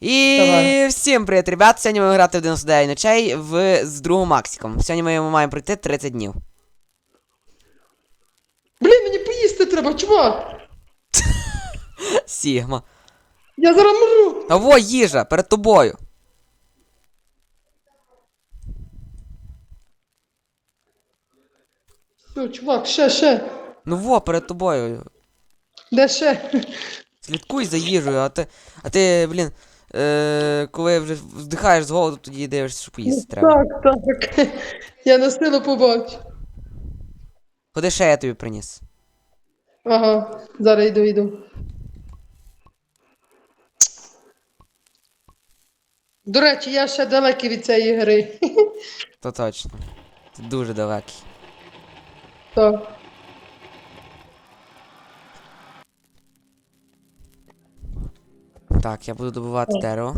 І Давай. всім привіт, ребят! Сьогодні ми грати в 99 ночей в... з другом Максиком. Сьогодні ми маємо пройти 30 днів. Блін, мені поїсти треба, чувак. Сігма. Я зараз можу. А во їжа, перед тобою. Все, чувак, ще, ще. Ну во, перед тобою. Де ще? Слідкуй за їжею, а ти. А ти, блін. Е, коли вже вздихаєш з голоду, тоді дивишся, що поїсти треба. Так, так. Я на силу побачу. Ходи ще я тобі приніс. Ага, зараз йду, йду. До речі, я ще далекий від цієї гри. То точно. Ти дуже далекий. Так. Так, я буду добувати дерево.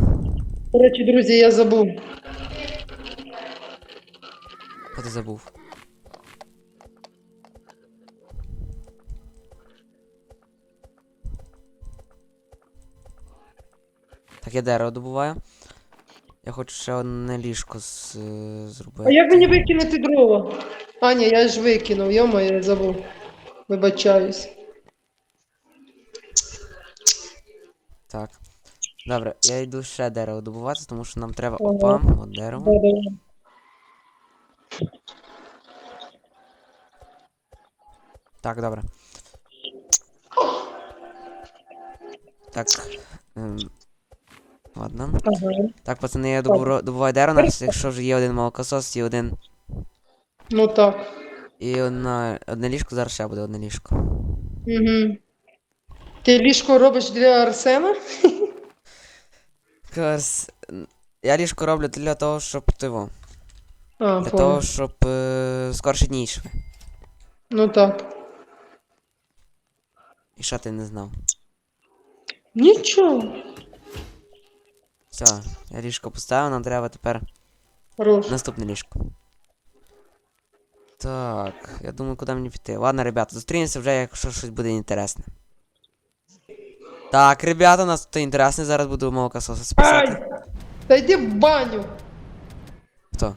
До речі, друзі, я забув. Що ти забув? Так, я дерево добуваю. Я хочу ще одне ліжко з, е, зробити. А як мені викинути дрова? А, ні, я ж викинув, йома, я забув. Вибачаюсь. Так. Добре, я йду ще дерево добувати, тому що нам треба опам, от дерево. Так, добре. Так. Ем, ладно. Ага. Так, пацани, я добуро- добуваю дерево, нас, якщо вже є один молокосос і один. Ну так. І одна, одне ліжко, зараз ще буде одне ліжко. Угу. Ти ліжко робиш для Арсена? Кас... Я ліжко роблю для того, щоб тиво. А, Для того, щоб е, скорше дні йшли. Ну так. І що ти не знав? Нічого. Все, я ліжко поставив, нам треба тепер Хорош. наступне ліжко. Так, я думаю, куди мені піти. Ладно, ребята, зустрінемося вже, якщо щось буде інтересне. Так, ребята, у нас тут інтересне, зараз буду молокососа спасати. Ай! Та йди в баню. Хто?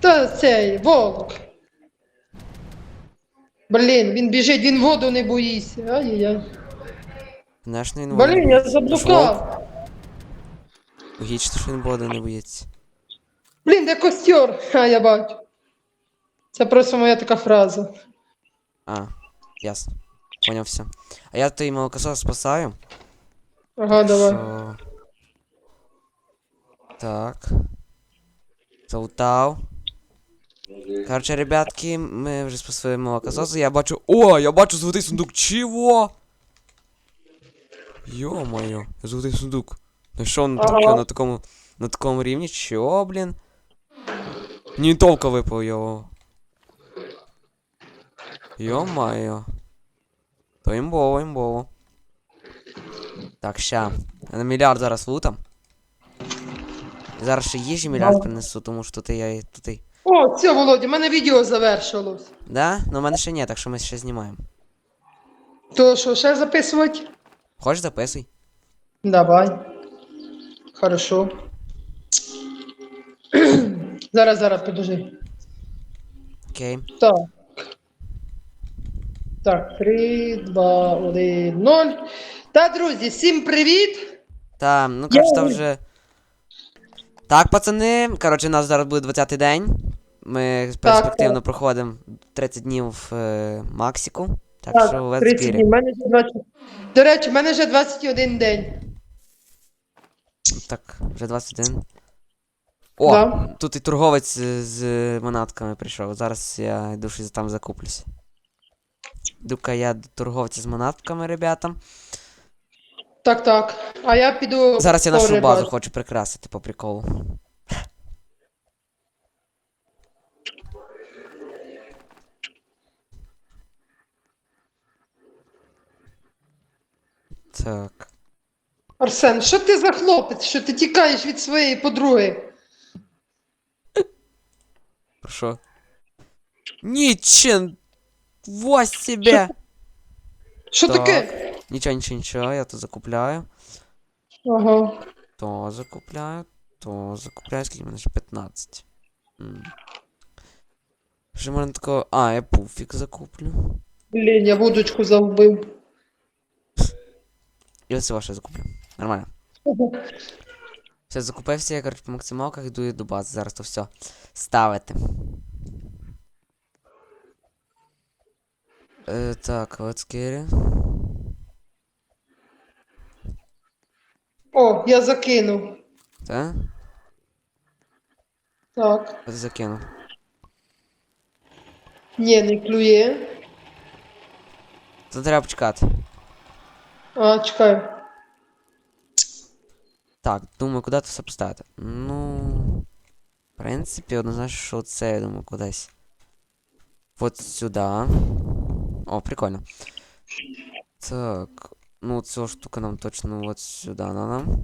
Та цей, волк. Блін, він біжить, він воду не боїться. Ай-яй-яй. Конечно, він Блін, я заблукав. Логічно, що він воду не боїться. Блін, де костер? А, я бачу. Це просто моя така фраза. А, ясно. Поняв все. А я той молокосос спасаю. Ага, давай. Що... Так. Залутав. Короче, ребятки, ми вже спасли молокососи. Я бачу. О, я бачу золотий сундук. Чого? Йо-моє, золотий сундук. Ну що он Ага. таке на такому. На такому рівні? Чо, блін? Нінтовка випав його. Йо-моє. То імбово, імбово. Так, ща. Я на мільярд зараз лутам. Зараз ще їжі мільярд принесу, тому що тут я тут. і- О, все, Володя, в мене відео завершилось. Да? Ну в мене ще ні, так що ми ще знімаємо. То що, ще записувати? Хочеш записуй? Давай. Хорошо. зараз, зараз, подожди. Окей. Так. Так, 3, 2, 1, 0. Та, друзі, всім привіт! Та, ну коротше, там вже. Так, пацани. Коротше, у нас зараз буде 20-й день. Ми перспективно так. проходимо 30 днів в е, Максику. Так, Так, що let's 30 днів. Мене вже 20... До речі, в мене вже 21 день. Так, вже 21. О, Да. тут і торговець з, з манатками прийшов. Зараз я йду щось там закуплюся. Йду-ка я до торговця з манатками, ребята. Так, так. А я піду. Зараз я нашу базу хочу прикрасити по приколу. Так. Арсен, що ти за хлопець? Що ти тікаєш від своєї подруги? Про що? Нічого себе! Що Так. таке? Нічого, нічого, нічого, я тут закупляю. Ага. То закупляю, то закупляю, скільки в мене ще 15. М. Можна такого. А, я пуфік закуплю. Блін, я вудочку загубив. І оце ваше закуплю. Нормально. Все, закупився, я, коротше, по максималках йду до бази. Зараз то все ставити. Е, так, let's get it. О, я закинув. Так? Так. Що ти закинув? Ні, не клює. Це треба почекати. А, чекай. Так, думаю, куди це все поставити. Ну. В принципі, однозначно, що це, я думаю, кудись. От сюди. О, прикольно. Так. Ну, ця штука нам точно от сюди надо.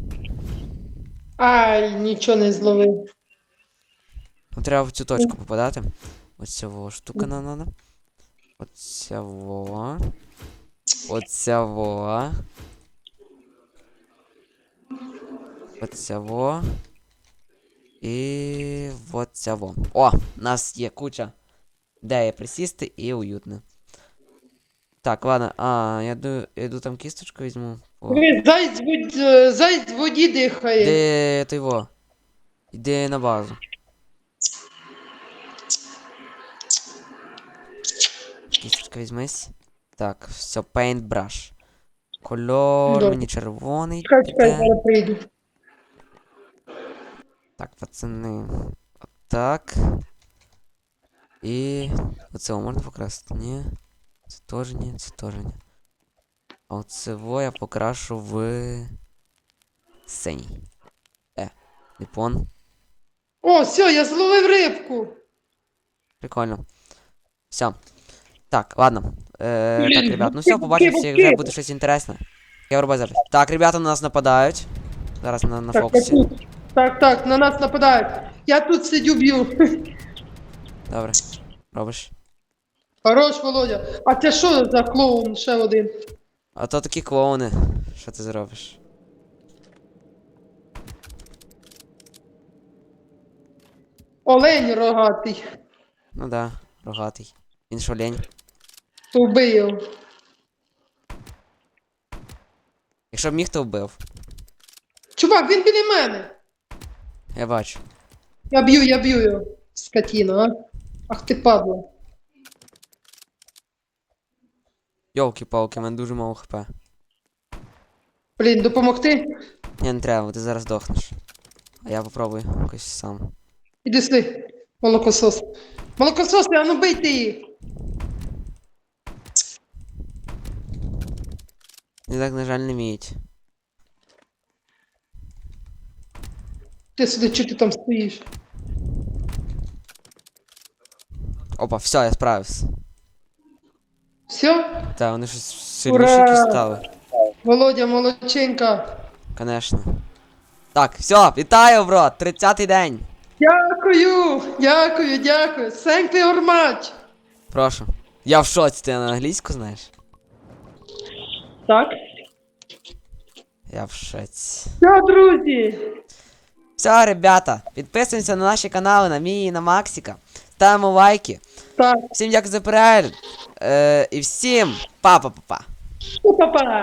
Ай, нічого не зловив. Ну, треба в цю точку попадати. Оця во штука нам надо. Оця во. Оця во. Оця во. І вот ця во. О! Нас є куча. Де є присісти і уютно. Так, ладно. А, я йду, я йду там кісточку візьму. О. Ви, Зайць, в зайць в воді дихає. Де ти во? Іди на базу. Кісточка візьмись. Так, все, paintbrush. Кольор Добре. мені червоний. Чекай, чекай, піде. зараз прийду. Так, пацани. Так. І. Оце можна покрасити? Ні. Це теж ні, це теж ні. А оце во я покрашу в. Синій. Е, ліпон. О, все, я зловив рибку. Прикольно. Все. Так, ладно. Е, Блін, так, ребят, ну вовки, все, побачимося, вовки, як вже вовки. буде щось інтересне. Я врубаю зараз. Так, ребята на нас нападають. Зараз на, на Так, я фокусі. тут. Так, так, на нас нападають. Я тут сидю б'ю. Добре. Робиш. Хорош, Володя. А це що за клоун ще один? А то такі клоуни. Що ти зробиш? Олень рогатий. Ну да, рогатий. Він що лень. Убий. Якщо б міг, то вбив. Чувак, він біля мене. Я бачу. Я б'ю, я б'ю його. Скотіна, а? Ах ти падла. Йолки-палки, в мене дуже мало хп. Блін, допомогти? Ні, не треба, ти зараз дохнеш. А я попробую якось сам. Іди сюди. Молокосос. Молокососи, а ну бийте їх. І так, на жаль, не вміють. Ти сюди, чи ти там стоїш? Опа, все, я справився. Все? Та, вони щось Ура! сильніші якісь стали. Володя, молодчинка. Конечно. Так, все, вітаю, бро! 30-й день. Дякую, дякую, дякую. Thank you very much. Прошу. Я в шоці, ти на англійську знаєш? Так. Я в шоці. Все, друзі. Все, ребята, підписуємося на наші канали, на мій і на Максика. Ставимо лайки. Так, Всім дякую за перегляд. Е, і всім па-па-па-па. па-па.